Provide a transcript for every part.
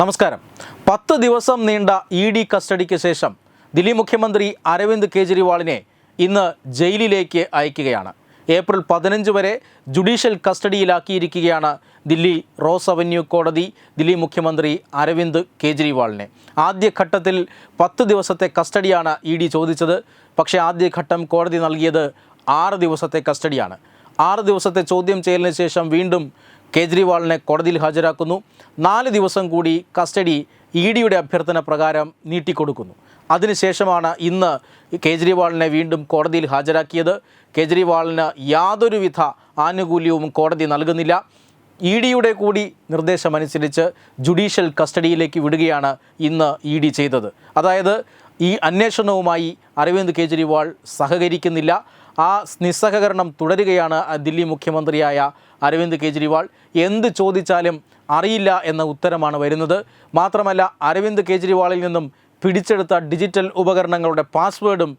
നമസ്കാരം. പത്ത് ദിവസം നീണ്ട ഇ ഡി കസ്റ്റഡിക്ക് ശേഷം ദില്ലി മുഖ്യമന്ത്രി അരവിന്ദ് കെജ്രിവാളിനെ ഇന്ന് ജയിലിലേക്ക് അയക്കുകയാണ്. ഏപ്രിൽ പതിനഞ്ച് വരെ ജുഡീഷ്യൽ കസ്റ്റഡിയിലാക്കിയിരിക്കുകയാണ് ദില്ലി റോസ് അവന്യൂ കോടതി ദില്ലി മുഖ്യമന്ത്രി അരവിന്ദ് കെജ്രിവാളിനെ. ആദ്യഘട്ടത്തിൽ പത്ത് ദിവസത്തെ കസ്റ്റഡിയാണ് ഇ ഡി ചോദിച്ചത്. പക്ഷേ ആദ്യഘട്ടം കോടതി നൽകിയത് ആറ് ദിവസത്തെ കസ്റ്റഡിയാണ്. ആറ് ദിവസത്തെ ചോദ്യം ചെയ്യലിന് ശേഷം വീണ്ടും കേജ്രിവാളിനെ കോടതിയിൽ ഹാജരാക്കുന്നു. നാല് ദിവസം കൂടി കസ്റ്റഡി ഇ ഡിയുടെ അഭ്യർത്ഥന പ്രകാരം നീട്ടിക്കൊടുക്കുന്നു. അതിനുശേഷമാണ് ഇന്ന് കേജ്രിവാളിനെ വീണ്ടും കോടതിയിൽ ഹാജരാക്കിയത്. കേജ്രിവാളിന് യാതൊരുവിധ ആനുകൂല്യവും കോടതി നൽകുന്നില്ല. ഇ ഡിയുടെ കൂടി നിർദ്ദേശമനുസരിച്ച് ജുഡീഷ്യൽ കസ്റ്റഡിയിലേക്ക് വിടുകയാണ് ഇന്ന് ഇ ഡി ചെയ്തത്. അതായത് ഈ അന്വേഷണവുമായി അരവിന്ദ് കേജ്രിവാൾ സഹകരിക്കുന്നില്ല. ആ നിസ്സഹകരണം തുടരുകയാണ് ദില്ലി മുഖ്യമന്ത്രിയായ അരവിന്ദ് കെജ്രിവാൾ. എന്ത് ചോദിച്ചാലും അറിയില്ല എന്ന ഉത്തരമാണ് വരുന്നത്. മാത്രമല്ല അരവിന്ദ് കെജ്രിവാളിൽ നിന്നും പിടിച്ചെടുത്ത ഡിജിറ്റൽ ഉപകരണങ്ങളുടെ പാസ്വേഡും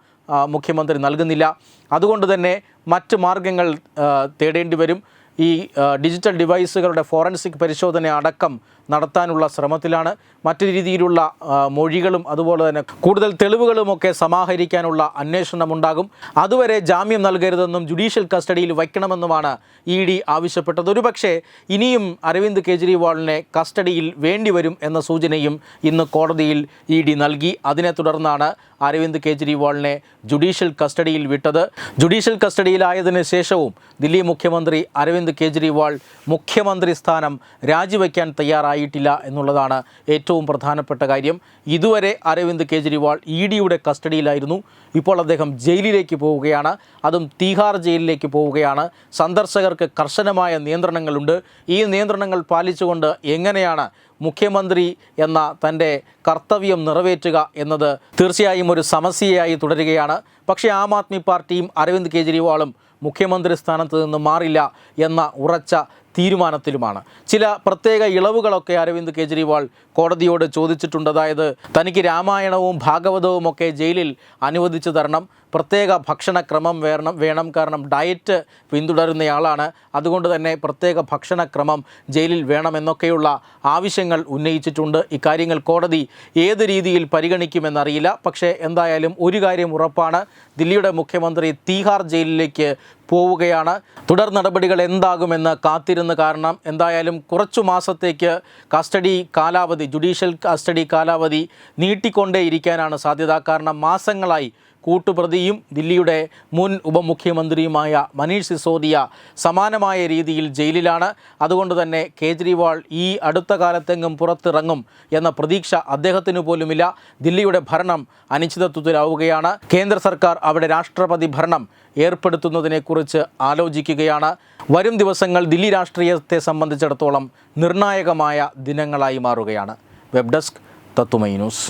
മുഖ്യമന്ത്രി നൽകുന്നില്ല. അതുകൊണ്ട് തന്നെ മറ്റ് മാർഗങ്ങൾ തേടേണ്ടി വരും. ഈ ഡിജിറ്റൽ ഡിവൈസുകളുടെ ഫോറൻസിക് പരിശോധന അടക്കം നടത്താനുള്ള ശ്രമത്തിലാണ്. മറ്റു രീതിയിലുള്ള മൊഴികളും അതുപോലെ തന്നെ കൂടുതൽ തെളിവുകളുമൊക്കെ സമാഹരിക്കാനുള്ള അന്വേഷണമുണ്ടാകും അതുവരെ ജാമ്യം നൽകരുതെന്നും ജുഡീഷ്യൽ കസ്റ്റഡിയിൽ വയ്ക്കണമെന്നുമാണ് ഇ ഡി ആവശ്യപ്പെട്ടത്. ഒരുപക്ഷെ ഇനിയും അരവിന്ദ് കെജ്രിവാളിനെ കസ്റ്റഡിയിൽ വേണ്ടിവരും എന്ന സൂചനയും ഇന്ന് കോടതിയിൽ ഇ ഡി നൽകി. അതിനെ തുടർന്നാണ് അരവിന്ദ് കെജ്രിവാളിനെ ജുഡീഷ്യൽ കസ്റ്റഡിയിൽ വിട്ടത്. ജുഡീഷ്യൽ കസ്റ്റഡിയിലായതിനു ശേഷവും ദില്ലി മുഖ്യമന്ത്രി അരവിന്ദ് കെജ്രിവാൾ മുഖ്യമന്ത്രി സ്ഥാനം രാജിവെക്കാൻ തയ്യാറായിട്ടില്ല എന്നുള്ളതാണ് ഏറ്റവും പ്രധാനപ്പെട്ട കാര്യം. ഇതുവരെ അരവിന്ദ് കേജ്രിവാൾ ഇ ഡിയുടെ കസ്റ്റഡിയിലായിരുന്നു. ഇപ്പോൾ അദ്ദേഹം ജയിലിലേക്ക് പോവുകയാണ്. അതും തീഹാർ ജയിലിലേക്ക് പോവുകയാണ്. സന്ദർശകർക്ക് കർശനമായ നിയന്ത്രണങ്ങളുണ്ട്. ഈ നിയന്ത്രണങ്ങൾ പാലിച്ചുകൊണ്ട് എങ്ങനെയാണ് മുഖ്യമന്ത്രി എന്ന തന്റെ കർത്തവ്യം നിറവേറ്റുക എന്നത് തീർച്ചയായും ഒരു സമസ്യയായി തുടരുകയാണ്. പക്ഷേ ആം ആദ്മി പാർട്ടിയും അരവിന്ദ് കെജ്രിവാളും മുഖ്യമന്ത്രി സ്ഥാനത്ത് നിന്ന് മാറില്ല എന്ന ഉറച്ച തീരുമാനത്തിലുമാണ്. ചില പ്രത്യേക ഇളവുകളൊക്കെ അരവിന്ദ് കെജ്രിവാൾ കോടതിയോട് ചോദിച്ചിട്ടുണ്ട്. അതായത് തനിക്ക് രാമായണവും ഭാഗവതവും ഒക്കെ ജയിലിൽ അനുവദിച്ചു തരണം. പ്രത്യേക ഭക്ഷണക്രമം വേണം വേണം. കാരണം ഡയറ്റ് പിന്തുടരുന്നയാളാണ്. അതുകൊണ്ട് തന്നെ പ്രത്യേക ഭക്ഷണക്രമം ജയിലിൽ വേണമെന്നൊക്കെയുള്ള ആവശ്യങ്ങൾ ഉന്നയിച്ചിട്ടുണ്ട്. ഇക്കാര്യങ്ങൾ കോടതി ഏത് രീതിയിൽ പരിഗണിക്കുമെന്നറിയില്ല. പക്ഷേ എന്തായാലും ഒരു കാര്യം ഉറപ്പാണ്. ദില്ലിയുടെ മുഖ്യമന്ത്രി തീഹാർ ജയിലിലേക്ക് പോവുകയാണ്. തുടർ നടപടികൾ എന്താകുമെന്ന് കാത്തിരുന്ന് കാരണം എന്തായാലും കുറച്ചു മാസത്തേക്ക് കസ്റ്റഡി കാലാവധി ജുഡീഷ്യൽ കസ്റ്റഡി കാലാവധി നീട്ടിക്കൊണ്ടേയിരിക്കാനാണ് സാധ്യത. കാരണം മാസങ്ങളായി കൂട്ടുപ്രതിയും ദില്ലിയുടെ മുൻ ഉപമുഖ്യമന്ത്രിയുമായ മനീഷ് സിസോദിയ സമാനമായ രീതിയിൽ ജയിലിലാണ്. അതുകൊണ്ട് തന്നെ കേജ്രിവാൾ ഈ അടുത്ത കാലത്തെങ്ങും പുറത്തിറങ്ങും എന്ന പ്രതീക്ഷ അദ്ദേഹത്തിന് പോലുമില്ല. ദില്ലിയുടെ ഭരണം അനിശ്ചിതത്വത്തിലാവുകയാണ്. കേന്ദ്ര സർക്കാർ അവിടെ രാഷ്ട്രപതി ഭരണം ഏർപ്പെടുത്തുന്നതിനെക്കുറിച്ച് ആലോചിക്കുകയാണ്. വരും ദിവസങ്ങൾ ദില്ലി രാഷ്ട്രീയത്തെ സംബന്ധിച്ചിടത്തോളം നിർണായകമായ ദിനങ്ങളായി മാറുകയാണ്. വെബ് ഡെസ്ക് തത്തുമൈ ന്യൂസ്.